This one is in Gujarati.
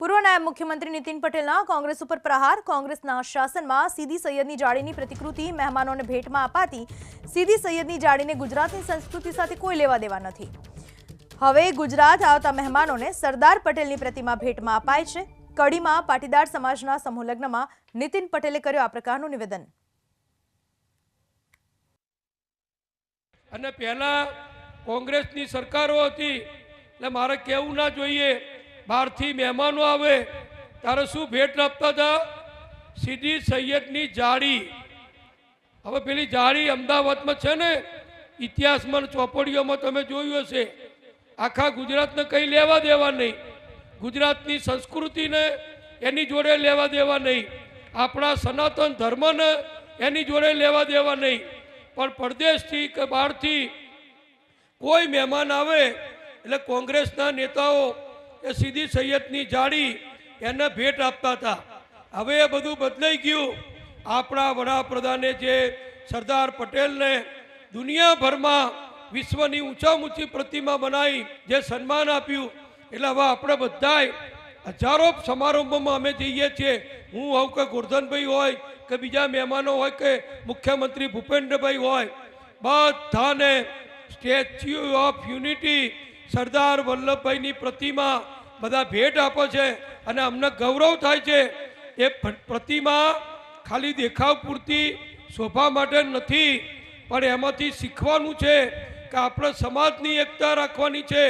પૂર્વ નાયબ મુખ્યમંત્રી નીતિન પટેલના કોંગ્રેસ ઉપર પ્રહાર. કોંગ્રેસના શાસનમાં સીધી સૈયદની જાળીની પ્રતિકૃતિ મહેમાનોને ભેટમાં અપાતી. સીધી સૈયદની જાળીને ગુજરાતની સંસ્કૃતિ સાથે કોઈ લેવા દેવા નથી. હવે ગુજરાત આવતા મહેમાનોને સરદાર પટેલની પ્રતિમા ભેટમાં અપાય છે. કડીમાં પાટીદાર સમાજના સમૂહલગ્નમાં નીતિન પટેલે કર્યો આ પ્રકારનું નિવેદન. અને પહેલાં કોંગ્રેસની સરકારો હતી, એટલે મારે કહેવું ના જોઈએ. બહારથી મહેમાનો આવે, ત્યારે શું ભેટ આપતા હતા? સીધી સૈયદની જાળી. હવે પેલી જાળી અમદાવાદમાં છે ને, ઇતિહાસમાં ચોપડીઓમાં તમે જોયું હશે. આખા ગુજરાતને કંઈ લેવા દેવા નહીં. ગુજરાતની સંસ્કૃતિને એની જોડે લેવા દેવા નહીં. આપણા સનાતન ધર્મને એની જોડે લેવા દેવા નહીં. પણ પરદેશથી કે બહારથી કોઈ મહેમાન આવે, એટલે કોંગ્રેસના નેતાઓ એ સીધી સૈયદની જાળી એને ભેટ આપતા હતા. હવે એ બધું બદલાઈ ગયું. આપણા વડાપ્રધાને જે સરદાર પટેલને દુનિયાભરમાં વિશ્વની ઊંચામાં ઊંચી પ્રતિમા બનાવી જે સન્માન આપ્યું, એટલે હવે આપણે બધાય હજારો સમારંભોમાં અમે જઈએ છીએ. હું હોઉં કે ગોરધનભાઈ હોય, કે બીજા મહેમાનો હોય, કે મુખ્યમંત્રી ભૂપેન્દ્રભાઈ હોય, બધાને સ્ટેચ્યુ ઓફ યુનિટી સરદાર વલ્લભભાઈની પ્રતિમા બધા ભેટ આપે છે અને અમને ગૌરવ થાય છે એ પ્રતિમા ખાલી દેખાવ પૂરતી શોભા માટે નથી, પણ એમાંથી શીખવાનું છે કે આપણે સમાજની એકતા રાખવાની છે.